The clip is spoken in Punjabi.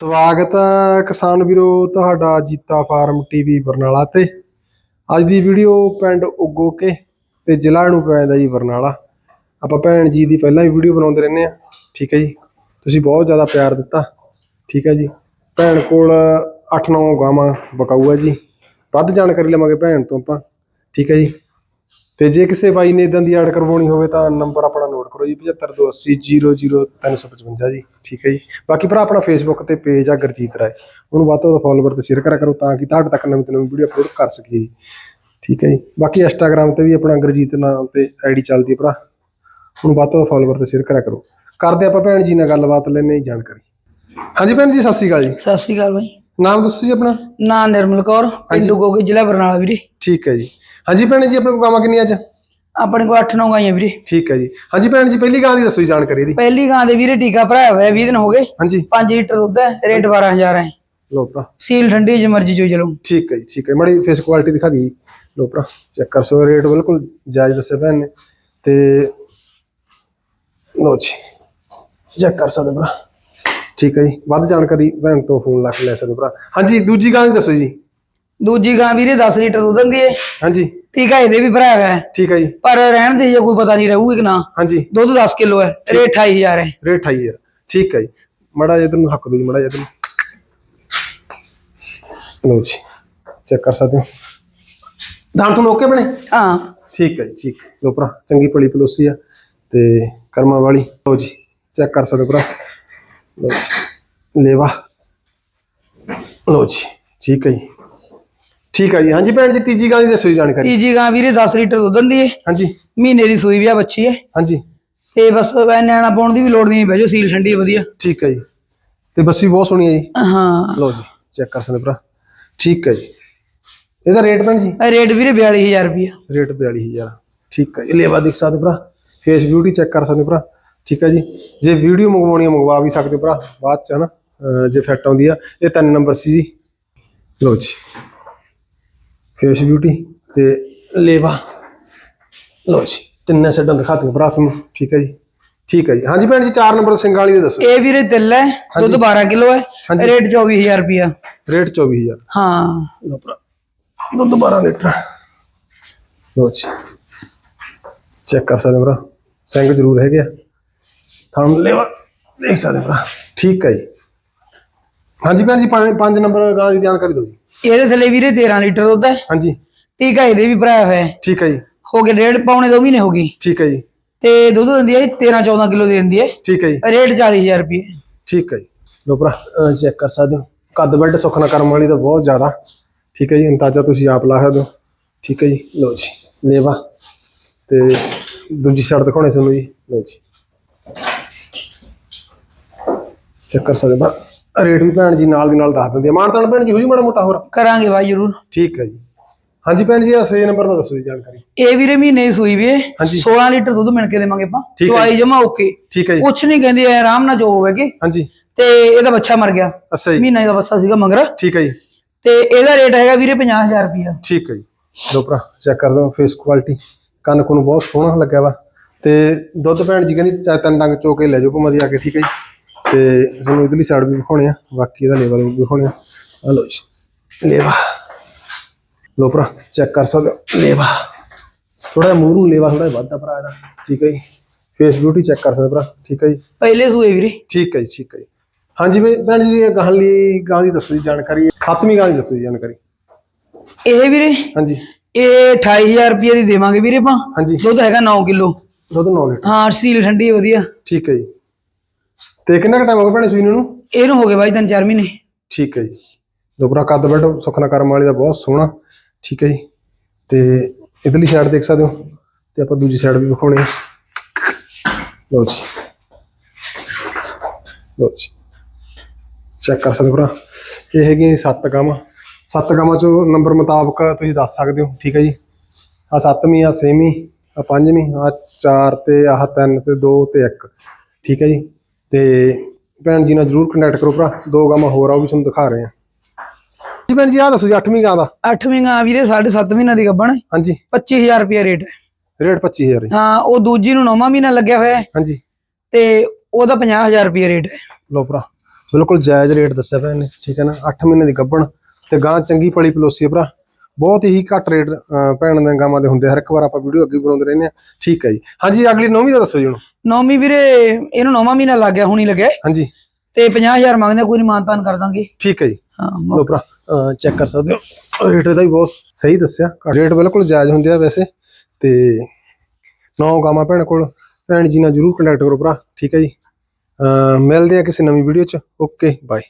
ਸਵਾਗਤ ਹੈ ਕਿਸਾਨ ਵੀਰੋ ਤੁਹਾਡਾ ਜੀਤਾ ਫਾਰਮ ਟੀਵੀ ਬਰਨਾਲਾ ਤੇ। ਅੱਜ ਦੀ ਵੀਡੀਓ ਪਿੰਡ ਉਗੋਕੇ ਤੇ ਜ਼ਿਲ੍ਹਾ ਨੂੰ ਪੈਂਦਾ ਜੀ ਬਰਨਾਲਾ। ਆਪਾਂ ਭੈਣ ਜੀ ਦੀ ਪਹਿਲਾਂ ਵੀ ਵੀਡੀਓ ਬਣਾਉਂਦੇ ਰਹਿੰਦੇ ਆ ਠੀਕ ਹੈ ਜੀ। ਤੁਸੀਂ ਬਹੁਤ ਜ਼ਿਆਦਾ ਪਿਆਰ ਦਿੱਤਾ। ਠੀਕ ਹੈ ਜੀ। ਭੈਣ ਕੋਲ 8-9 ਗਾਵਾਂ ਬਕਾਊ ਹੈ ਜੀ। ਵੱਧ ਜਾਣਕਾਰੀ ਲਵਾਂਗੇ ਭੈਣ ਤੋਂ ਆਪਾਂ। ਠੀਕ ਹੈ ਜੀ। ਤੇ ਜੇ ਕਿਸੇ ਬਾਈ ਨੇ ਇਦਾਂ ਦੀ ਐਡ ਕਰਵਾਉਣੀ ਹੋਵੇ ਤਾਂ ਨੰਬਰ ਆਪਣਾ ਨੋਟ ਕਰੋ ਜੀ 7528000355 ਜੀ, ਠੀਕ ਹੈ ਜੀ। ਬਾਕੀ ਭਰਾ, ਆਪਣਾ ਫੇਸਬੁੱਕ ਤੇ ਪੇਜ ਆ ਗੁਰਜੀਤ ਰਾਏ। ਉਹਨੂੰ ਵੱਧ ਤੋਂ ਵੱਧ ਫੋਲੋਵਰ ਤੇ ਸ਼ੇਅਰ ਕਰਿਆ ਕਰੋ ਤਾਂ ਕਿ ਤੁਹਾਡੇ ਤੱਕ ਨਵੀਂ ਤੋਂ ਨਵੀਂ ਵੀਡੀਓ ਅਪਲੋਡ ਕਰ ਸਕੀਏ ਜੀ। ਠੀਕ ਹੈ ਜੀ। ਬਾਕੀ ਇੰਸਟਾਗ੍ਰam ਤੇ ਵੀ ਆਪਣਾ ਗੁਰਜੀਤ ਨਾਮ ਤੇ ਆਈਡੀ ਚੱਲਦੀ ਹੈ ਭਰਾ। ਉਹਨੂੰ ਵੱਧ ਤੋਂ ਵੱਧ ਫੋਲੋਵਰ ਤੇ ਸ਼ੇਅਰ ਕਰਿਆ ਕਰੋ। ਕਰਦੇ ਆਪਾਂ ਭੈਣ ਜੀ ਨਾਲ ਗੱਲਬਾਤ ਲੈਣੇ ਜੀ ਜਾਣਕਾਰੀ। ਹਾਂਜੀ ਭੈਣ ਜੀ, ਸਤਿ ਸ਼੍ਰੀ ਅਕਾਲ ਜੀ। ਸਤਿ ਸ਼੍ਰੀ ਅਕਾਲ ਬਾਈ। ਨਾਮ ਦੱਸੋ ਜੀ ਆਪਣਾ? ਨਾਂ ਨਿਰਮਲ ਕੌਰ ਪਿੰਡੂ ਗੋਗੀ ਜ਼ਿਲ੍ਹਾ ਬਰਨਾਲਾ ਵੀਰੇ। ਠੀਕ ਹੈ ਜੀ। ਹਾਂਜੀ ਭੈਣ ਜੀ ਆਪਣੇ ਕੋਲ ਗਾਵਾਂ ਕਿੰਨੀਆਂ ਅੱਜ? ਆਪਣੇ ਕੋਲ 8-9 ਗਾਈਆਂ ਵੀਰੇ। ਠੀਕ ਹੈ ਜੀ। ਹਾਂਜੀ ਭੈਣ ਜੀ ਪਹਿਲੀ ਗਾਂ ਦੀ ਦੱਸੋ ਜੀ ਜਾਣਕਾਰੀ ਦੀ ਪਹਿਲੀ ਗਾਂ ਦੇ ਵੀਰੇ ਟੀਕਾ ਭਰਾਇਆ ਹੋਇਆ 20 ਦਿਨ ਹੋ ਗਏ। ਹਾਂਜੀ। 5 ਲੀਟਰ ਦੁੱਧ ਹੈ ਰੇਟ 12000 ਹੈ। ਲੋ ਭਰਾ। ਸੀਲ ਠੰਡੀ ਜੇ ਮਰਜ਼ੀ ਜੋ ਚਲੋ। ਠੀਕ ਹੈ ਜੀ ਠੀਕ ਹੈ। ਮੜੀ ਫੇਸ ਕੁਆਲਿਟੀ ਦਿਖਾ ਦੀ ਲੋ ਭਰਾ ਚੈੱਕ ਕਰ ਸੋ ਰੇਟ ਬਿਲਕੁਲ ਜਾਇਜ਼ ਦੱਸਿਆ ਭੈਣ ਨੇ। ਤੇ ਲੋ ਜੀ ਚੈੱਕ ਕਰ ਸਕਦੇ ਭਰਾ। ਠੀਕ ਹੈ ਜੀ। ਵੱਧ ਜਾਣਕਾਰੀ ਭੈਣ ਤੋਂ ਫੋਨ ਲਾ ਕੇ ਲੈ ਸਕਦੇ ਭਰਾ। ਹਾਂਜੀ ਦੂਜੀ ਗਾਂ ਦੀ ਦੱਸੋ ਜੀ। ਦੂਜੀ ਗਾਂ ਵੀਰੇ 10 ਲੀਟਰ ਦੁੱਧ ਦਿੰਦੀ ਹੈ ਹਾਂਜੀ। ਟੀਕਾ ਇਹਦੇ ਵੀ ਹੋਇਆ ਹੈ ਠੀਕ ਹੈ ਜੀ। ਪਰ ਰਹਿਣ ਦੇ ਜੇ ਕੋਈ ਪਤਾ ਨਹੀਂ ਰਹੂਗੀ ਕਿ ਨਾ। ਹਾਂਜੀ। ਦੁੱਧ 10 ਕਿਲੋ ਹੈ। ਰੇਟ 28000 ਹੈ। ਰੇਟ 28000 ਠੀਕ ਹੈ ਜੀ। ਮੜਾ ਜਿਹਾ ਤੈਨੂੰ ਹੱਕ ਦੋ ਜੀ ਮੜਾ ਜਿਹਾ ਤੈਨੂੰ। ਲੋ ਜੀ ਚੈੱਕ ਕਰ ਸਕਦੇ ਹੋ। ਦਾਣ ਤੋਂ ਓਕੇ ਬਣੇ? ਹਾਂ। ਠੀਕ ਹੈ ਜੀ ਠੀਕ। ਲੋ ਭਰਾ ਚੰਗੀ ਭਲੀ ਪਲੋਸੀ ਆ ਤੇ ਕਰਮਾਂ ਵਾਲੀ। ਲੋ ਜੀ ਚੈੱਕ ਕਰ ਸਕਦੇ ਹੋ ਭਰਾ। ਲੋ ਜੀ। ਲੇਵਾ ਲੋ ਜੀ ਠੀਕ ਹੈ ਜੀ। ਠੀਕ ਹੈ ਜੀ। ਹਾਂਜੀ ਭੈਣ ਜੀ ਤੀਜੀ ਗੱਲ ਦੀ ਦੱਸੋ ਜੀ ਜਾਣਕਾਰੀ। ਤੀਜੀ ਗਾਂ ਵੀਰੇ 10 ਲੀਟਰ ਦੁੱਧ ਦਿੰਦੀ ਹੈ ਹਾਂਜੀ। ਮਹੀਨੇ ਦੀ ਸੂਈ ਵੀ ਆ ਬੱਚੀ ਹੈ ਹਾਂਜੀ। ਤੇ ਬਸ ਨਿਆਣਾ ਪਾਉਣ ਦੀ ਵੀ ਲੋੜ ਨਹੀਂ ਬਹਿ ਸੀਲ ਠੰਡੀ ਵਧੀਆ। ਠੀਕ ਹੈ ਜੀ। ਤੇ ਬੱਸੀ ਬਹੁਤ ਸੋਹਣੀ ਹੈ ਜੀ। ਹਾਂ। ਲੋ ਜੀ ਚੈੱਕ ਕਰ ਸਕਦੇ ਭਰਾ। ਠੀਕ ਹੈ ਜੀ। ਇਹਦਾ ਰੇਟ ਭੈਣ ਜੀ? ਇਹ ਰੇਟ ਵੀਰੇ 42000 ਰੁਪਇਆ ਰੇਟ 42000 ਠੀਕ ਹੈ ਜੀ। ਲੇਵਾ ਦੇਖ ਸਕਦੇ ਭਰਾ। ਫੇਸ ਬਿਊਟੀ ਚੈੱਕ ਕਰ ਸਕਦੇ ਭਰਾ। ਠੀਕ ਹੈ ਜੀ? ਜੇ ਵੀਡੀਓ ਮੰਗਵਾਉਣੀ ਹੈ ਮੰਗਵਾ ਵੀ ਸਕਦੇ ਹੋ ਭਰਾ। ਬਾਅਦ ਚ ਹਨਾ ਜੇ ਫਿੱਟ ਆਉਂਦੀ ਆ। ਇਹ ਤਿੰਨ ਨੰਬਰ ਸੀ ਜੀ। ਲੋ ਜੀ। ਫੇਸ ਬਿਊਟੀ ਤੇ ਲੇਵਾ। ਲੋ ਜੀ। ਤਿੰਨੇ ਸੈਡਾਂ ਦਿਖਾ ਭਰਾ ਤੁਹਾਨੂੰ। ਠੀਕ ਹੈ ਜੀ? ਠੀਕ ਹੈ ਜੀ। ਹਾਂਜੀ ਭੈਣ ਜੀ 4 ਨੰਬਰ ਸਿੰਘ ਵਾਲੀ ਦੇ ਦੱਸੋ। ਇਹ ਵੀਰੇ ਤਿੱਲ ਹੈ ਦੁੱਧ 12 ਕਿਲੋ ਹੈ। ਰੇਟ 24000 ਰੁਪਇਆ। ਰੇਟ 24000 ਹਾਂ। ਲੋ ਭਰਾ। ਦੁੱਧ 12 ਲੀਟਰ। ਲੋ ਜੀ। ਚੈੱਕ ਕਰ ਸਕਦੇ ਭਰਾ। ਸਿੰਘ ਜ਼ਰੂਰ ਹੈਗੇ ਆ। ਥੰਮ ਲੈਵਾ ਦੇਖ ਸਕਦੇ ਭਰਾ। ਠੀਕ ਹੈ ਜੀ। ਹਾਂਜੀ ਭੈਣ ਜੀ ਪੰਜ ਪੰਜ ਨੰਬਰ ਗਾਂ ਦੀ ਜਾਣਕਾਰੀ ਦਿਓ ਜੀ। ਇਹਦੇ ਥੱਲੇ ਵੀਰੇ 13 ਲੀਟਰ ਦੁੱਧ ਹੈ। ਹਾਂਜੀ। ਟੀਕਾ ਇਹਦੇ ਵੀ ਭਰਾਇਆ ਹੋਇਆ ਹੈ। ਠੀਕ ਹੈ ਜੀ। ਹੋ ਗਏ ਡੇਢ ਪੌਣੇ ਦੋ ਮਹੀਨੇ ਹੋ ਗਈ ਠੀਕ ਹੈ ਜੀ। ਤੇ ਦੁੱਧ ਦਿੰਦੀ ਹੈ 13 14 ਕਿਲੋ ਦੇ ਦਿੰਦੀ ਹੈ। ਠੀਕ ਹੈ ਜੀ। ਰੇਟ 40000 ਰੁਪਏ। ਠੀਕ ਹੈ ਜੀ। ਲੋ ਭਰਾ ਚੈੱਕ ਕਰ ਸਕਦੇ ਹੋ। ਕੱਦ ਬੈੱਡ ਸੁਖਨਾ ਕਰਮ ਵਾਲੀ ਦਾ ਬਹੁਤ ਜ਼ਿਆਦਾ। ਠੀਕ ਹੈ ਜੀ ਅੰਦਾਜ਼ਾ ਤੁਸੀਂ ਆਪ ਲਾ ਸਕਦੇ ਹੋ। ਠੀਕ ਹੈ ਜੀ। ਲੋ ਜੀ ਲੇਵਾ। ਤੇ ਦੂਜੀ ਸਾਈਡ ਦਿਖਾਉਣੇ ਤੁਹਾਨੂੰ ਜੀ। ਲੋ ਜੀ। ਚੈੱਕ ਕਰ ਸਕਦੇ ਰੇਟ ਵੀ ਭੈਣ ਜੀ ਨਾਲ ਦੀ ਨਾਲ ਦੱਸ ਦਿੰਦੀ ਹੈ ਮਾਨਤਾਨ ਭੈਣ ਜੀ ਹੋ ਜੀ ਮਾੜਾ ਮੋਟਾ ਹੋਰ? ਕਰਾਂਗੇ ਬਾਈ ਜਰੂਰ। ਠੀਕ ਹੈ ਜੀ। ਹਾਂਜੀ ਭੈਣ ਜੀ ਆ ਸੇ ਨੰਬਰ ਦਾ ਦੱਸੋ ਜੀ ਜਾਣਕਾਰੀ। ਇਹ ਵੀਰੇ ਮਹੀਨੇ ਦੀ ਸੂਈ ਵੀ ਹੈ ਹਾਂਜੀ। 16 ਲੀਟਰ ਦੁੱਧ ਮਿਣ ਕੇ ਦੇਵਾਂਗੇ ਆਪਾਂ। ਚਵਾਈ ਜਮਾ ਓਕੇ। ਠੀਕ ਹੈ ਜੀ। ਕੁਛ ਨਹੀਂ ਕਹਿੰਦੀ ਆਰਾਮ ਨਾਲ ਜੋ ਹੋਵੇਗੀ। ਹਾਂਜੀ। ਤੇ ਇਹਦਾ ਬੱਚਾ ਮਰ ਗਿਆ। ਅੱਛਾ ਜੀ। ਮਹੀਨਾ ਦਾ ਬੱਚਾ ਸੀਗਾ ਮਗਰ। ਠੀਕ ਹੈ ਜੀ। ਤੇ ਇਹਦਾ ਰੇਟ ਹੈਗਾ ਵੀਰੇ 50000 ਰੁਪਇਆ। ਠੀਕ ਹੈ ਜੀ। ਲੋ ਭਰਾ ਚੈੱਕ ਕਰ ਦਿਓ ਫੇਸ ਕੁਆਲਿਟੀ ਕੰਨ ਕੁਨ ਬਹੁਤ ਸੋਹਣਾ ਲੱਗਿਆ ਵਾ। ਤੇ ਦੁੱਧ ਭੈਣ ਜੀ ਕਹਿੰਦੀ ਚਾਹੇ ਤਿੰਨ ਡੰਗ ਚੋ ਕੇ ਲੈ ਜਾਓ ਘੁੰਮਦੀ ਆ ਕੇ ਠੀਕ ਹੈ ਜੀ। ਤੇ ਤੁਹਾਨੂੰ ਇਧਰਲੀ ਸਾਈਡ ਵੀ ਵਿਖਾਉਣੇ ਆ ਬਾਕੀ ਇਹਦਾ ਲੈਵਲ ਵੀ ਵਿਖਾਉਣੇ ਆ। ਆ ਲੋ ਜੀ ਲੇਵਾ। ਲੋ ਭਰਾ ਚੈੱਕ ਕਰ ਸਕਦੇ ਹੋ ਲੇਵਾ। ਥੋੜਾ ਮੂੰਹ ਨੂੰ ਲੇਵਾ ਥੋੜਾ ਵੱਧਦਾ ਭਰਾ ਇਹਦਾ। ਠੀਕ ਹੈ ਜੀ ਫੇਸ ਬਿਊਟੀ ਚੈੱਕ ਕਰ ਸਕਦੇ ਭਰਾ ਠੀਕ ਹੈ ਜੀ। ਪਹਿਲੇ ਸੂਏ ਵੀਰੇ। ਠੀਕ ਹੈ ਜੀ ਠੀਕ ਹੈ ਜੀ। ਹਾਂਜੀ ਬਈ ਭੈਣ ਜੀ ਗਾਂ ਲਈ ਗਾਂ ਦੀ ਦੱਸੋ ਜੀ ਜਾਣਕਾਰੀ ਸੱਤਵੀਂ ਗਾਂ ਦੀ ਦੱਸੋ ਜੀ ਜਾਣਕਾਰੀ। ਇਹ ਵੀਰੇ? ਹਾਂਜੀ। ਇਹ 28000 ਰੁਪਏ ਦੀ ਦੇਵਾਂਗੇ ਵੀਰੇ ਆਪਾਂ। ਦੁੱਧ ਹੈਗਾ 9 ਕਿਲੋ। ਦੁੱਧ 9 ਲੀਟਰ। ਹਾਂ ਸੀਲ ਠੰਡੀ ਵਧੀਆ। ਠੀਕ ਹੈ ਜੀ। ਤੇ ਕਿੰਨਾ ਕੁ ਟਾਈਮ ਹੋ ਗਿਆ ਭੈਣੇ ਸੂਈ ਨੂੰ ਇਹਨੂੰ? ਹੋ ਗਏ ਬਾਈ ਤਿੰਨ ਚਾਰ ਮਹੀਨੇ। ਠੀਕ ਹੈ ਜੀ। ਦੋਪਰਾ ਕੱਦ ਬੈਠ ਸੁਖਨਾ ਕਰਮ ਵਾਲੀ ਦਾ ਬਹੁਤ ਸੋਹਣਾ। ਠੀਕ ਹੈ ਜੀ। ਤੇ ਇਧਰਲੀ ਸਾਈਡ ਦੇਖ ਸਕਦੇ ਹੋ। ਤੇ ਆਪਾਂ ਦੂਜੀ ਸਾਈਡ ਵੀ ਵਿਖਾਉਣੇ ਆ ਲਓ ਜੀ। ਲਓ ਜੀ। ਚੈੱਕ ਕਰ ਸਕਦੇ ਹੋ ਭਰਾ। ਇਹ ਹੈਗੀਆਂ ਜੀ ਸੱਤ ਗਾਵਾਂ। ਸੱਤ ਗਾਵਾਂ ਚੋਂ ਨੰਬਰ ਮੁਤਾਬਕ ਤੁਸੀਂ ਦੱਸ ਸਕਦੇ ਹੋ। ਠੀਕ ਹੈ ਜੀ। ਆ ਸੱਤਵੀਂ ਆ ਛੇਵੀਂ ਆ ਪੰਜਵੀਂ ਆ ਚਾਰ ਤੇ ਆਹ ਤਿੰਨ ਤੇ ਦੋ ਤੇ ਇੱਕ। ਠੀਕ ਹੈ ਜੀ। ਤੇ ਭੈਣ ਜੀ ਨਾਲ ਜਰੂਰ ਕੰਟੈਕਟ ਕਰੋ ਭਰਾ ਦੋ ਗਾਵਾਂ ਹੋਰ ਆ ਉਹ ਵੀ ਤੁਹਾਨੂੰ ਦਿਖਾ ਰਹੇ ਆ। ਜੀ ਭੈਣ ਜੀ ਆ ਦੱਸੋ ਜੀ 8ਵੀਂ ਗਾਂ ਦਾ? ਅੱਠਵੀਂ ਗਾਂ ਵੀਰੇ 7.5 ਮਹੀਨਾ ਦੀ ਗੱਬਣ ਹਾਂਜੀ। 25000 ਰੁਪਏ ਰੇਟ। ਹੈ ਰੇਟ 25000 ਹੈ ਹਾਂ ਉਹ ਦੂਜੀ ਨੂੰ ਨੌਵਾਂ ਮਹੀਨਾ ਲੱਗਿਆ ਹੋਇਆ ਹੈ। ਹਾਂਜੀ। ਤੇ ਉਹਦਾ 50000 ਰੁਪਏ ਰੇਟ ਹੈ। ਲੋ ਭਰਾ ਬਿਲਕੁਲ ਜਾਇਜ਼ ਰੇਟ ਦੱਸਿਆ ਭੈਣ ਨੇ ਠੀਕ ਹੈ ਨਾ? 8 ਮਹੀਨੇ ਦੀ ਗੱਭਣ ਤੇ ਗਾਂ ਚੰਗੀ ਪਲੀ ਪਲੋਸੀ ਹੈ ਭਰਾ। ਬਹੁਤ ਹੀ ਘੱਟ ਰੇਟ ਭੈਣ ਦੇ ਗਾਵਾਂ ਦੇ ਹੁੰਦੇ। ਹਰ ਇੱਕ ਵਾਰ ਆਪਾਂ ਵੀਡੀਓ ਅੱਗੇ ਬਣਾਉਂਦੇ ਰਹਿੰਦੇ ਆ। ਠੀਕ ਹੈ ਜੀ। ਹਾਂਜੀ ਅਗਲੀ ਨੌਵੀਂ ਦਾ ਦੱਸੋ ਜੀ ਹੁਣ ਨੌਵੀਂ ਵੀਰੇ ਇਹਨੂੰ ਨੌਵਾਂ ਮਹੀਨਾ ਲੱਗ ਗਿਆ ਹੁਣੀ ਲੱਗਿਆ ਹਾਂਜੀ। ਤੇ 50000 ਮੰਗਦੇ ਕੋਈ ਨਹੀਂ ਮਾਨਤਾਨ ਕਰ ਦਾਂਗੇ। ਠੀਕ ਹੈ ਜੀ। ਹਾਂ ਲੋ ਭਰਾ ਚੈੱਕ ਕਰ ਸਕਦੇ ਹੋ। ਰੇਟ ਇਹਦਾ ਵੀ ਬਹੁਤ ਸਹੀ ਦੱਸਿਆ। ਰੇਟ ਬਿਲਕੁਲ ਜਾਇਜ਼ ਹੁੰਦੇ ਆ ਵੈਸੇ। ਤੇ ਨੌ ਗਾਵਾਂ ਭੈਣ ਕੋਲ। ਭੈਣ ਜੀ ਨਾਲ ਜਰੂਰ ਕੰਟੈਕਟ ਕਰੋ ਭਰਾ। ਠੀਕ ਹੈ ਜੀ। ਮਿਲਦੇ ਆ ਕਿਸੇ ਨਵੀਂ ਵੀਡੀਓ ਚ। Okay bye